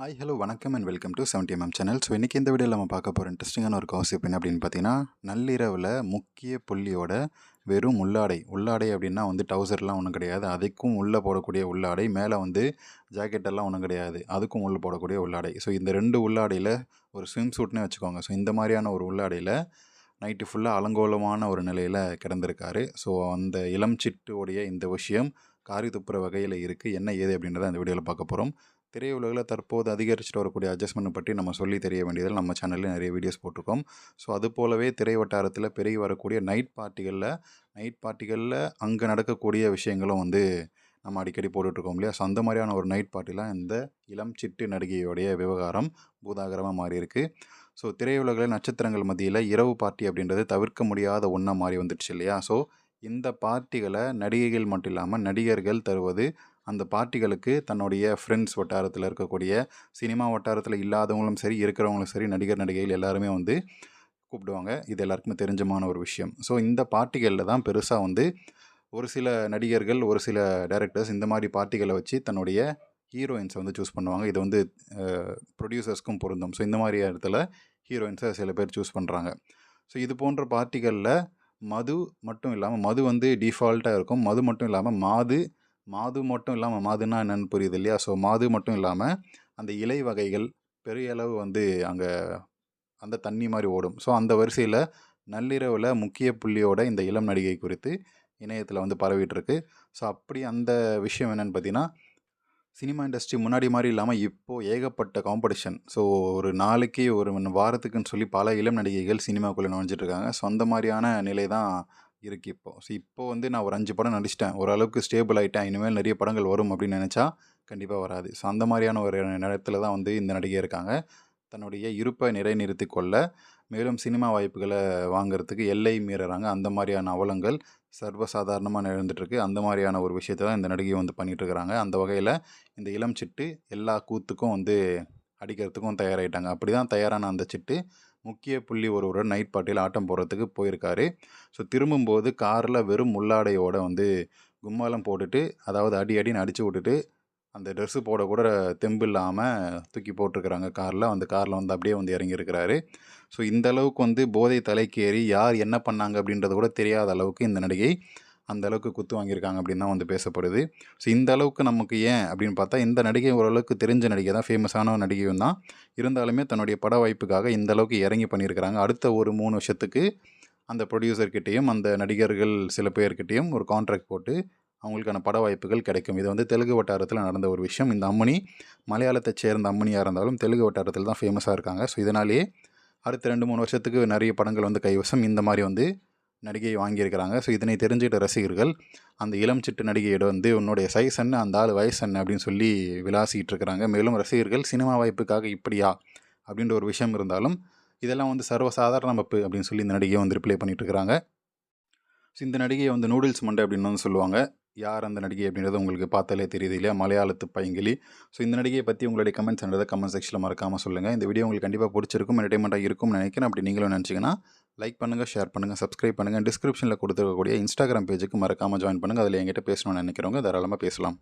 Hi hello வணக்கம் and welcome to seventy MM channel so இன்றைக்கி இந்த வீடியோவில் நம்ம பார்க்க போகிற இன்ட்ரெஸ்டிங்கான ஒரு காசிப் என்ன அப்படின்னு பார்த்தீங்கன்னா நள்ளிரவில் முக்கிய புள்ளியோட வெறும் உள்ளாடை. உள்ளாடை அப்படின்னா வந்து டவுசர்லாம் ஒன்றும் கிடையாது. அதுக்கும் உள்ளே போடக்கூடிய உள்ளாடை மேலே வந்து ஜாக்கெட்டெல்லாம் ஒன்றும் கிடையாது. அதுக்கும் உள்ளே போடக்கூடிய உள்ளாடை. ஸோ இந்த ரெண்டு உள்ளாடையில் ஒரு ஸ்விம் சூட்னே வச்சுக்கோங்க. ஸோ இந்த மாதிரியான ஒரு உள்ளாடையில் நைட்டு ஃபுல்லாக அலங்கோலமான ஒரு நிலையில் கிடந்திருக்காரு. ஸோ அந்த இளம் சிட்டுடைய இந்த விஷயம் காரி துப்புற வகையில் இருக்குது என்ன ஏது அப்படின்றத அந்த வீடியோவில் பார்க்க போகிறோம் திரையுலகில் தற்போது அதிகரிச்சுட்டு வரக்கூடிய அட்ஜஸ்ட்மெண்ட் பற்றி நம்ம சொல்லி தெரிய வேண்டியதில் நம்ம சேனலில் நிறைய வீடியோஸ் போட்டிருக்கோம். ஸோ அது போலவே திரை வட்டாரத்தில் பெருகி வரக்கூடிய நைட் பார்ட்டிகளில் நைட் பார்ட்டிகளில் அங்கே நடக்கக்கூடிய விஷயங்களும் வந்து நம்ம அடிக்கடி போட்டுட்ருக்கோம் இல்லையா? ஸோ அந்த மாதிரியான ஒரு நைட் பார்ட்டிலாம் இந்த இளம் சிட்டு நடிகையோடைய விவகாரம் பூதாகரமாக மாறியிருக்கு. ஸோ திரையுலகில் நட்சத்திரங்கள் மத்தியில் இரவு பார்ட்டி அப்படின்றது தவிர்க்க முடியாத ஒன்றா மாறி வந்துடுச்சு இல்லையா? ஸோ இந்த பார்ட்டிகளை நடிகைகள் மட்டும் இல்லாமல் நடிகர்கள் தருவது அந்த பார்ட்டிகளுக்கு தன்னுடைய ஃப்ரெண்ட்ஸ் வட்டாரத்தில் இருக்கக்கூடிய சினிமா வட்டாரத்தில் இல்லாதவங்களும் சரி இருக்கிறவங்களும் சரி நடிகர் நடிகைகள் எல்லாருமே வந்து கூப்பிடுவாங்க. இது எல்லாருக்குமே தெரிஞ்சமான ஒரு விஷயம். ஸோ இந்த பார்ட்டிகளில் தான் பெருசாக வந்து ஒரு சில நடிகர்கள் ஒரு சில டைரக்டர்ஸ் இந்த மாதிரி பார்ட்டிகளை வச்சு தன்னுடைய ஹீரோயின்ஸை வந்து சூஸ் பண்ணுவாங்க. இது வந்து ப்ரொடியூசர்ஸ்க்கும் பொருந்தும். ஸோ இந்த மாதிரி இடத்துல ஹீரோயின்ஸை சில பேர் சூஸ் பண்ணுறாங்க ஸோ இது போன்ற பார்ட்டிகளில் மது மட்டும் இல்லாமல் மது வந்து டிஃபால்ட்டாக இருக்கும். மது மட்டும் இல்லாமல் மாது மாது மட்டும் இல்லாமல் மாதுன்னா என்னென்னு புரியுது இல்லையா? ஸோ மாது மட்டும் இல்லாமல் அந்த இலை வகைகள் பெரிய அளவு வந்து அங்கே அந்த தண்ணி மாதிரி ஓடும். ஸோ அந்த வரிசையில் நள்ளிரவில் முக்கிய புள்ளியோட இந்த இளம் நடிகை குறித்து இணையத்தில் வந்து பரவிட்டுருக்கு ஸோ அப்படி அந்த விஷயம் என்னென்னு பார்த்தீங்கன்னா சினிமா இண்டஸ்ட்ரி முன்னாடி மாதிரி இல்லாமல் இப்போது ஏகப்பட்ட காம்படிஷன் ஸோ ஒரு நாளைக்கு ஒரு வாரத்துக்குன்னு சொல்லி பல இளம் நடிகைகள் சினிமாக்குள்ளே நுழைஞ்சிட்ருக்காங்க ஸோ அந்த மாதிரியான நிலை தான் இருக்குது இப்போது ஸோ இப்போ வந்து நான் ஒரு அஞ்சு படம் நடிச்சிட்டேன். ஓரளவுக்கு ஸ்டேபிள் ஆகிட்டேன் இனிமேல் நிறைய படங்கள் வரும் அப்படின்னு நினச்சா கண்டிப்பாக வராது. ஸோ அந்த மாதிரியான ஒரு நேரத்தில் தான் வந்து இந்த நடிகை இருக்காங்க. தன்னுடைய இருப்பை நிறைநிறுத்தி கொள்ள மேலும் சினிமா வாய்ப்புகளை வாங்குறதுக்கு எல்லை மீறுறாங்க. அந்த மாதிரியான அவலங்கள் சர்வசாதாரணமாக நிகழ்ந்துட்டுருக்கு. அந்த மாதிரியான ஒரு விஷயத்தை தான் இந்த நடிகை வந்து பண்ணிகிட்ருக்குறாங்க அந்த வகையில் இந்த இளம் சிட்டு எல்லா கூத்துக்கும் வந்து அடிக்கிறதுக்கும் தயாராகிட்டாங்க அப்படி தான் தயாரான அந்த சிட்டு முக்கிய புள்ளி ஒருவருடன் நைட் பார்ட்டியில் ஆட்டம் போடுறதுக்கு போயிருக்காரு. ஸோ திரும்பும்போது காரில் வெறும் முள்ளாடையோடு வந்து கும்மாலம் போட்டுட்டு அதாவது அடி அடின்னு அடித்து விட்டுட்டு அந்த ட்ரெஸ்ஸு போட கூட தெம்பு இல்லாமல் தூக்கி போட்டிருக்கிறாங்க. காரில் அந்த காரில் வந்து அப்படியே வந்து இறங்கியிருக்கிறாரு. ஸோ இந்த அளவுக்கு வந்து போதை தலைக்கேறி யார் என்ன பண்ணாங்க அப்படின்றது கூட தெரியாத அளவுக்கு இந்த நடிகை அந்த அளவுக்கு குத்து வாங்கியிருக்காங்க அப்படின்னு தான் வந்து பேசப்படுது. ஸோ இந்த அளவுக்கு நமக்கு ஏன் அப்படின்னு பார்த்தா இந்த நடிகை ஓரளவுக்கு தெரிஞ்ச நடிகை தான் ஃபேமஸான நடிகையும் தான். இருந்தாலுமே தன்னுடைய பட வாய்ப்புக்காக இந்த அளவுக்கு இறங்கி பண்ணியிருக்கிறாங்க. அடுத்த ஒரு மூணு வருஷத்துக்கு அந்த ப்ரொடியூசர்கிட்டையும் அந்த நடிகர்கள் சில பேர்கிட்டையும் ஒரு கான்ட்ராக்ட் போட்டு அவங்களுக்கான பட வாய்ப்புகள் கிடைக்கும். இது வந்து தெலுங்கு வட்டாரத்தில் நடந்த ஒரு விஷயம். இந்த அம்மணி மலையாளத்தை சேர்ந்த அம்மணியாக இருந்தாலும் தெலுங்கு வட்டாரத்தில் தான் ஃபேமஸாக இருக்காங்க. ஸோ இதனாலேயே அடுத்த ரெண்டு மூணு வருஷத்துக்கு நிறைய படங்கள் வந்து கைவசம். இந்த மாதிரி வந்து நடிகை வாங்கியிருக்கிறாங்க. ஸோ இதனை தெரிஞ்சுக்கிட்ட ரசிகர்கள் அந்த இளம் சிட்டு நடிகையோட வந்து உன்னுடைய சைஸ் என்ன அந்த ஆள் வயசு என்ன அப்படின்னு சொல்லி விளாசிக்கிட்டு இருக்கிறாங்க. மேலும் ரசிகர்கள் சினிமா வாய்ப்புக்காக இப்படியா? அப்படின்ற ஒரு விஷயம் இருந்தாலும் இதெல்லாம் வந்து சர்வசாதாரண அமைப்பு அப்படின்னு சொல்லி இந்த நடிகையை வந்து ரிப்ளை பண்ணிகிட்டு இருக்கிறாங்க. ஸோ இந்த நடிகையை வந்து நூடுல்ஸ் மண்டை அப்படின்னு வந்து சொல்லுவாங்க. யார் அந்த நடிகை அப்படின்றது உங்களுக்கு பார்த்தாலே தெரியுது இல்லையா? மலையாளத்து பைங்கிலி. ஸோ இந்த நடிகையை பற்றி உங்களுடைய கமெண்ட்ஸ் என்றதை கமெண்ட் செக்ஷனில் மறக்காமல் சொல்லுங்கள் இந்த வீடியோ உங்களுக்கு கண்டிப்பாக பிடிச்சிருக்கும் என்டர்டைன்மெண்ட்டாக இருக்கும்னு நினைக்கிறேன். அப்படி நீங்களும் நினச்சிங்கன்னா லைக் பண்ணுங்கள் ஷேர் பண்ணுங்கள் சப்ஸ்கிரைப் பண்ணுங்கள் டிஸ்கிரிப்ஷனில் கொடுத்துருக்கக்கூடிய இன்ஸ்டாகிராம் பேஜுக்கு மறக்காமல் ஜாயின் பண்ணுங்கள் அதில் என்கிட்ட பேசணும்னு நினைக்கிறவங்க தாராளமாக பேசலாம்.